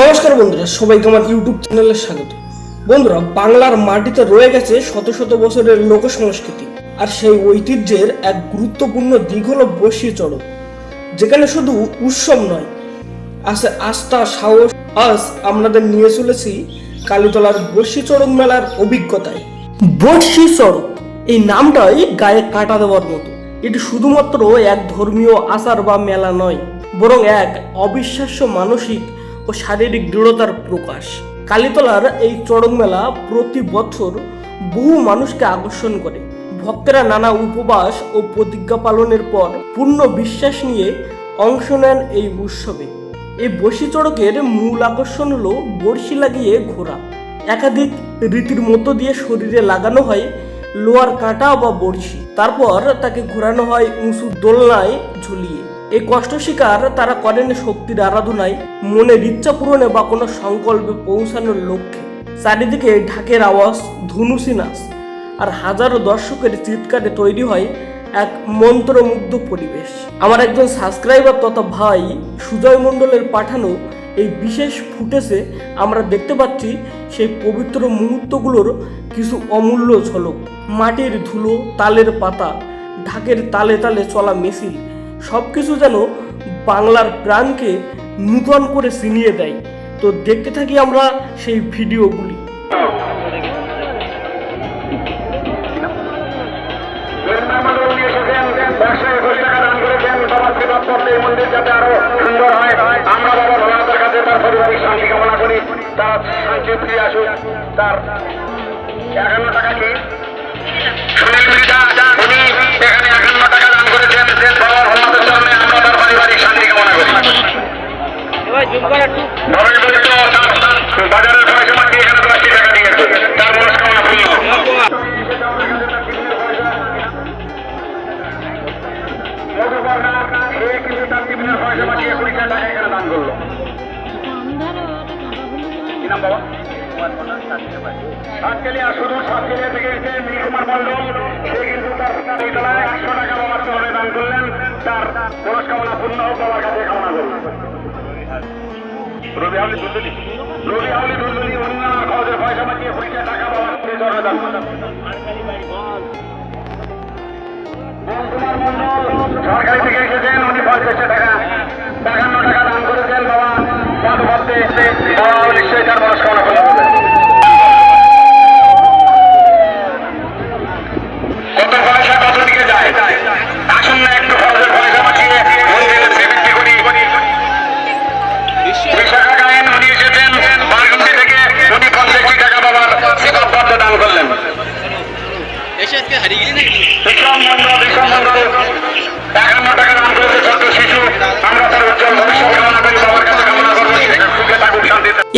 নমস্কার বন্ধুরা, সবাইকে আমার ইউটিউব চ্যানেলে স্বাগত। বন্ধুরা, বাংলার মাটিতে রয়ে গেছে শত শত বছরের লোক সংস্কৃতি আর সেই ঐতিহ্যের এক গুরুত্বপূর্ণ দিক হলো বসি চড়ক যেখানে শুধু উৎসব নয়, আছে আস্থা, সাহস। আজ আপনাদের নিয়ে চলেছি কালীতলার বর্ষি চড়ক মেলার অভিজ্ঞতায়। বর্ষি চড়ক এই নামটাই গায়ে কাটা দেওয়ার মতো। এটি শুধুমাত্র এক ধর্মীয় আচার বা মেলা নয়, বরং এক অবিশ্বাস্য মানসিক ও শারীরিক দৃঢ়তার প্রকাশ। কালীতলার এই চড়ক মেলা প্রতি বছর বহু মানুষকে আকর্ষণ করে। ভক্তেরা নানা উপবাস ও প্রতিজ্ঞা পালনের পর পূর্ণ বিশ্বাস নিয়ে অংশ নেন এই উৎসবে। এই বসি চড়কের মূল আকর্ষণ হলো বড়শি লাগিয়ে ঘোরা। একাধিক রীতির মধ্য দিয়ে শরীরে লাগানো হয় লোয়ার কাঁটা বা বড়শি। তারপর তাকে ঘোরানো হয় উঁচু দোলনায় ঝুলিয়ে। এই কষ্ট শিকার তারা করেন শক্তির আরাধনায়, মনের ইচ্ছা পূরণে বা কোনো সংকল্পে পৌঁছানোর লক্ষ্যে। চারিদিকে ঢাকের আওয়াজ, ধনুসি নাচ, আর হাজারো দর্শকের চিৎকারে তৈরি হয় এক মন্ত্রমুগ্ধ পরিবেশ। আমার একজন সাবস্ক্রাইবার তথা ভাই সুজয় মণ্ডলের পাঠানো এই বিশেষ ফুটেজে আমরা দেখতে পাচ্ছি সেই পবিত্র মুহূর্তগুলোর কিছু অমূল্য ঝলক। মাটির ধুলো, তালের পাতা, ঢাকের তালে তালে চলা মেশিন সব কিছু যেন বাংলার প্রাণকে নূতন করে চিনিয়ে দেয়। তো দেখতে থাকি আমরা সেই ভিডিওগুলি। তার ফিরে আসুক তার একান্ন টাকা কি? সুনীল মির্জা উনি এখানে একান্ন টাকা দান করেছেন। বাবা ভোলানাথের সামনে আমরা তার পারিবারিক শান্তি কামনা করি। বাজারের পয়সা মাটি এখানে প্লাস্টিক টাকা দিয়েছে। তার মনস্কামনা পূর্ণ মধুকর্ণা সে কিন্তু তার টিফিনের পয়সা বাঁচিয়ে কুড়ি টাকা এখানে দান করল। কি সাতকেলিয়া শুধু সাতকেলিয়া থেকে এসে নীলকুমার মন্ডল সে কিন্তু তার এই একশো টাকা বাবার চরণে দান করলেন। তার মনস্কামনা পূর্ণ হোক, বাবার কাছে কামনা করলেন রবি হাউলি দুলদুলি রবি হাউলি দুলদুলি উনি খরচের পয়সা বাঁচিয়ে কুড়ি টাকা বাবার চরণে দান করলেন। সরকারি থেকে এসেছেন, উনি পঞ্চাশ টাকা Cárdenas.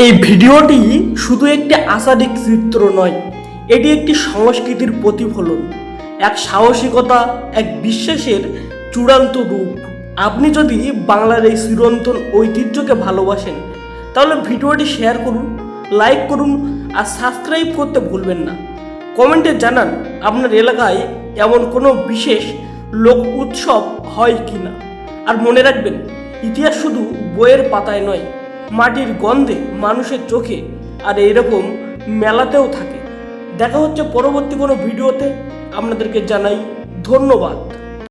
এই ভিডিওটি শুধু একটি আশাদিক চিত্র নয়, এটি একটি সংস্কৃতির প্রতিফলন, এক সাহসিকতা, এক বিশ্বাসের চূড়ান্ত রূপ। আপনি যদি বাংলার এই চিরন্তন ঐতিহ্যকে ভালোবাসেন, তাহলে ভিডিওটি শেয়ার করুন, লাইক করুন আর সাবস্ক্রাইব করতে ভুলবেন না। কমেন্টে জানান আপনার এলাকায় এমন কোনো বিশেষ লোক উৎসব হয় কি না আর মনে রাখবেন, ইতিহাস শুধু বইয়ের পাতায় নয় মাটির গন্ধে মানুষের চোখে আর এরকম মেলাতেও থাকে। দেখা হচ্ছে পরবর্তী কোনো ভিডিওতে। আপনাদেরকে জানাই ধন্যবাদ।